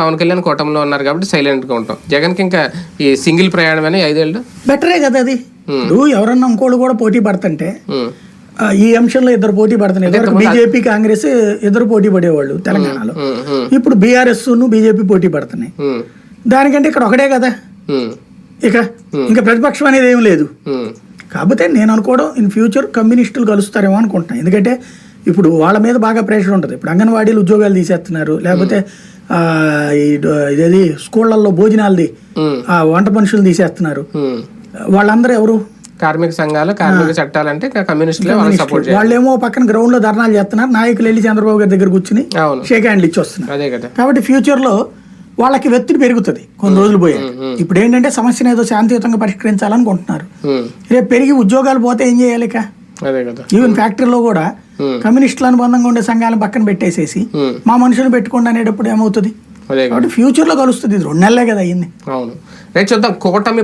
పవన్ కళ్యాణ్ కూటమిలో ఉన్నారు కాబట్టి సైలెంట్గా ఉంటాం. జగన్కి ఇంకా ఈ సింగిల్ ప్రయాణం అని ఐదేళ్ళు? బెటరే కదా అది. ఇప్పుడు ఎవరన్నా ఇంకోళ్ళు కూడా పోటీ పడుతుంటే ఈ అంశంలో ఇద్దరు పోటీ పడుతున్నారు బీజేపీ కాంగ్రెస్ ఇద్దరు పోటీ పడేవాళ్ళు తెలంగాణలో. ఇప్పుడు బీఆర్ఎస్ బీజేపీ పోటీ పడుతున్నాయి దానికంటే ఇక్కడ ఒకటే కదా. ఇక ఇంకా ప్రతిపక్షం అనేది ఏం లేదు. కాకపోతే నేను అనుకోవడం ఇన్ ఫ్యూచర్ కమ్యూనిస్టులు కలుస్తారేమో అనుకుంటున్నాను ఎందుకంటే ఇప్పుడు వాళ్ళ మీద బాగా ప్రెషర్ ఉంటుంది. ఇప్పుడు అంగన్వాడీలు ఉద్యోగాలు తీసేస్తున్నారు. లేకపోతే ఇదేది? స్కూళ్ళల్లో భోజనాలది. ఆ వంట మనుషులు తీసేస్తున్నారు. వాళ్ళందరూ ఎవరు? కార్మిక సంఘాలు కార్మిక చట్టాలంటే కమ్యూనిస్టులే సపోర్ట్ వాళ్ళేమో పక్కన గ్రౌండ్లో ధర్నాలు చేస్తున్నారు. నాయకులు వెళ్ళి చంద్రబాబు గారి దగ్గర కూర్చుని షేక్ హ్యాండ్లు ఇచ్చి వస్తున్నారు అదే కదా. కాబట్టి ఫ్యూచర్లో వాళ్ళకి వెత్తిడి పెరుగుతుంది కొన్ని రోజులు పోయాక. ఇప్పుడు ఏంటంటే సమస్యను ఏదో శాంతియుతంగా పరిష్కరించాలనుకుంటున్నారు. రేపు పెరిగి ఉద్యోగాలు పోతే ఏం చేయాలి ఇక అదే కదా ఈవెన్ ఫ్యాక్టరీలో కూడా. కమ్యూనిస్టుల అనుబంధంగా ఉండే సంఘాలను పక్కన పెట్టేసేసి. మా. మనుషులు పెట్టుకోండి అనేటప్పుడు ఏమవుతుంది? కాబట్టి ఫ్యూచర్లో కలుస్తుంది ఇది రెండు నెలలే కదా అయ్యింది. అవును. రైట్ చూద్దాం కూటమి